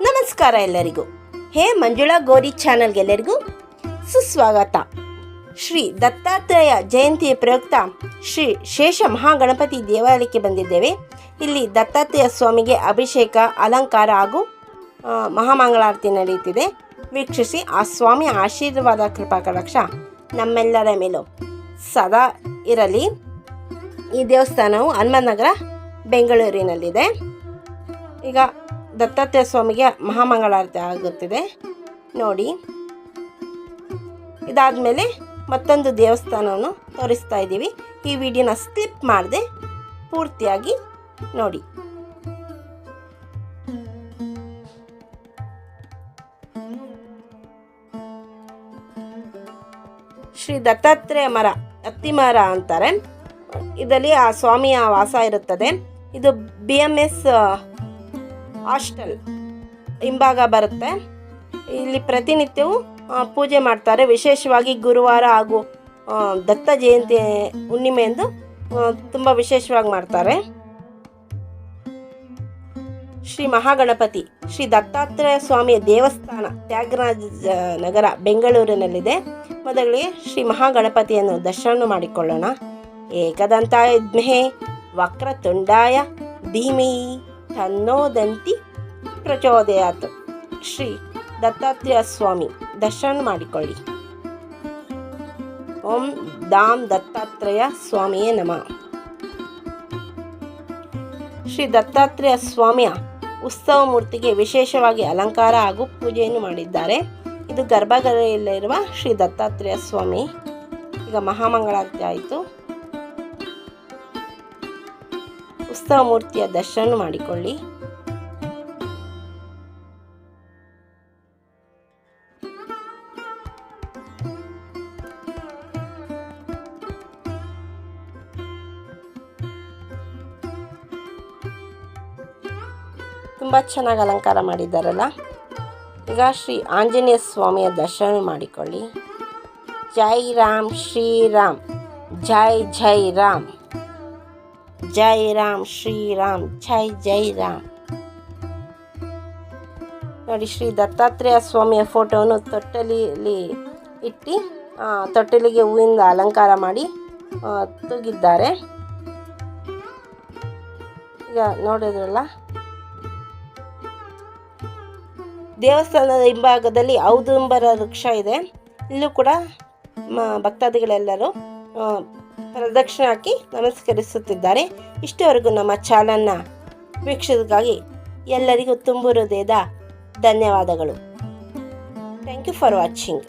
ನಮಸ್ಕಾರ ಎಲ್ಲರಿಗೂ. ಹೇ ಮಂಜುಳಾ ಗೋರಿ ಚಾನಲ್ಗೆ ಎಲ್ಲರಿಗೂ ಸುಸ್ವಾಗತ. ಶ್ರೀ ದತ್ತಾತ್ರೇಯ ಜಯಂತಿಯ ಪ್ರಯುಕ್ತ ಶ್ರೀ ಶೇಷ ಮಹಾಗಣಪತಿ ದೇವಾಲಯಕ್ಕೆ ಬಂದಿದ್ದೇವೆ. ಇಲ್ಲಿ ದತ್ತಾತ್ರೇಯ ಸ್ವಾಮಿಗೆ ಅಭಿಷೇಕ, ಅಲಂಕಾರ ಹಾಗೂ ಮಹಾಮಂಗಳಾರತಿ ನಡೆಯುತ್ತಿದೆ. ವೀಕ್ಷಿಸಿ, ಆ ಸ್ವಾಮಿಯ ಆಶೀರ್ವಾದ, ಕೃಪಾ, ಕಟಾಕ್ಷ ನಮ್ಮೆಲ್ಲರ ಮೇಲೂ ಸದಾ ಇರಲಿ. ಈ ದೇವಸ್ಥಾನವು ಹನುಮನಗರ ಬೆಂಗಳೂರಿನಲ್ಲಿದೆ. ಈಗ ದತ್ತಾತ್ರೇಯ ಸ್ವಾಮಿಗೆ ಮಹಾಮಂಗಳಾರತಿ ಆಗುತ್ತಿದೆ. ನೋಡಿ. ಇದಾದ ಮೇಲೆ ಮತ್ತೊಂದು ದೇವಸ್ಥಾನವನ್ನು ತೋರಿಸ್ತಾ ಇದ್ದೀವಿ. ಈ ವಿಡಿಯೋನ ಸ್ಕಿಪ್ ಮಾಡದೆ ಪೂರ್ತಿಯಾಗಿ ನೋಡಿ. ಶ್ರೀ ದತ್ತಾತ್ರೇಯ ಮರ, ಅತ್ತಿ ಮರ ಅಂತಾರೆ. ಇದರಲ್ಲಿ ಆ ಸ್ವಾಮಿಯ ವಾಸ ಇರುತ್ತದೆ. ಇದು ಬಿ ಎಂ ಎಸ್ ಹಾಸ್ಟೆಲ್ ಹಿಂಭಾಗ ಬರುತ್ತೆ. ಇಲ್ಲಿ ಪ್ರತಿನಿತ್ಯವೂ ಪೂಜೆ ಮಾಡ್ತಾರೆ. ವಿಶೇಷವಾಗಿ ಗುರುವಾರ ಹಾಗೂ ದತ್ತ ಜಯಂತಿ ಹುಣ್ಣಿಮೆಯಂದು ತುಂಬ ವಿಶೇಷವಾಗಿ ಮಾಡ್ತಾರೆ. ಶ್ರೀ ಮಹಾಗಣಪತಿ, ಶ್ರೀ ದತ್ತಾತ್ರೇಯ ಸ್ವಾಮಿಯ ದೇವಸ್ಥಾನ, ತ್ಯಾಗರಾಜ ನಗರ ಬೆಂಗಳೂರಿನಲ್ಲಿದೆ. ಮೊದಲಿಗೆ ಶ್ರೀ ಮಹಾಗಣಪತಿಯನ್ನು ದರ್ಶನ ಮಾಡಿಕೊಳ್ಳೋಣ. ಏಕದಂತಾಯ ವಕ್ರ ವಕ್ರತುಂಡಾಯ ಧೀಮಿ ತನ್ನೋದಂತಿ ಪ್ರಚೋದಯಾತ್. ಶ್ರೀ ದತ್ತಾತ್ರೇಯ ಸ್ವಾಮಿ, ದರ್ಶನ ಮಾಡಿಕೊಳ್ಳಿ. ಓಂ ದಾಮ್ ದತ್ತಾತ್ರೇಯ ಸ್ವಾಮಿಯೇ ನಮಃ. ಶ್ರೀ ದತ್ತಾತ್ರೇಯ ಸ್ವಾಮಿಯ ಉತ್ಸವ ಮೂರ್ತಿಗೆ ವಿಶೇಷವಾಗಿ ಅಲಂಕಾರ ಹಾಗೂ ಪೂಜೆಯನ್ನು ಮಾಡಿದ್ದಾರೆ. ಇದು ಗರ್ಭಗರೆಯಲ್ಲಿರುವ ಶ್ರೀ ದತ್ತಾತ್ರೇಯ ಸ್ವಾಮಿ. ಈಗ ಮಹಾಮಂಗಳಾರತಿ ಆಯಿತು. ಉತ್ಸವ ಮೂರ್ತಿಯ ದರ್ಶನ ಮಾಡಿಕೊಳ್ಳಿ. ತುಂಬ ಚೆನ್ನಾಗಿ ಅಲಂಕಾರ ಮಾಡಿದ್ದಾರಲ್ಲ? ಈಗ ಶ್ರೀ ಆಂಜನೇಯ ಸ್ವಾಮಿಯ ದರ್ಶನ ಮಾಡಿಕೊಳ್ಳಿ. ಜೈ ರಾಮ್ ಶ್ರೀರಾಮ್ ಜೈ ಜೈ ರಾಮ್. ಜೈ ರಾಮ್ ಶ್ರೀರಾಮ್ ಜೈ ಜೈ ರಾಮ್. ನೋಡಿ, ಶ್ರೀ ದತ್ತಾತ್ರೇಯ ಸ್ವಾಮಿಯ ಫೋಟೋವನ್ನು ತೊಟ್ಟಲಿಯಲ್ಲಿ ಇಟ್ಟು ತೊಟ್ಟಲಿಗೆ ಹೂವಿಂದ ಅಲಂಕಾರ ಮಾಡಿ ತೂಗಿದ್ದಾರೆ. ಈಗ ನೋಡಿದ್ರಲ್ಲ ದೇವಸ್ಥಾನದ ಹಿಂಭಾಗದಲ್ಲಿ ಔದುಂಬರ ವೃಕ್ಷ ಇದೆ. ಇಲ್ಲೂ ಕೂಡ ಭಕ್ತಾದಿಗಳೆಲ್ಲರೂ ಪ್ರದಕ್ಷಿಣೆ ಹಾಕಿ ನಮಸ್ಕರಿಸುತ್ತಿದ್ದಾರೆ. ಇಷ್ಟವರೆಗೂ ನಮ್ಮ ಚಾನಲ್ನ ವೀಕ್ಷಿಸಕ್ಕಾಗಿ ಎಲ್ಲರಿಗೂ ತುಂಬು ಹೃದಯದ ಧನ್ಯವಾದಗಳು. Thank you for watching.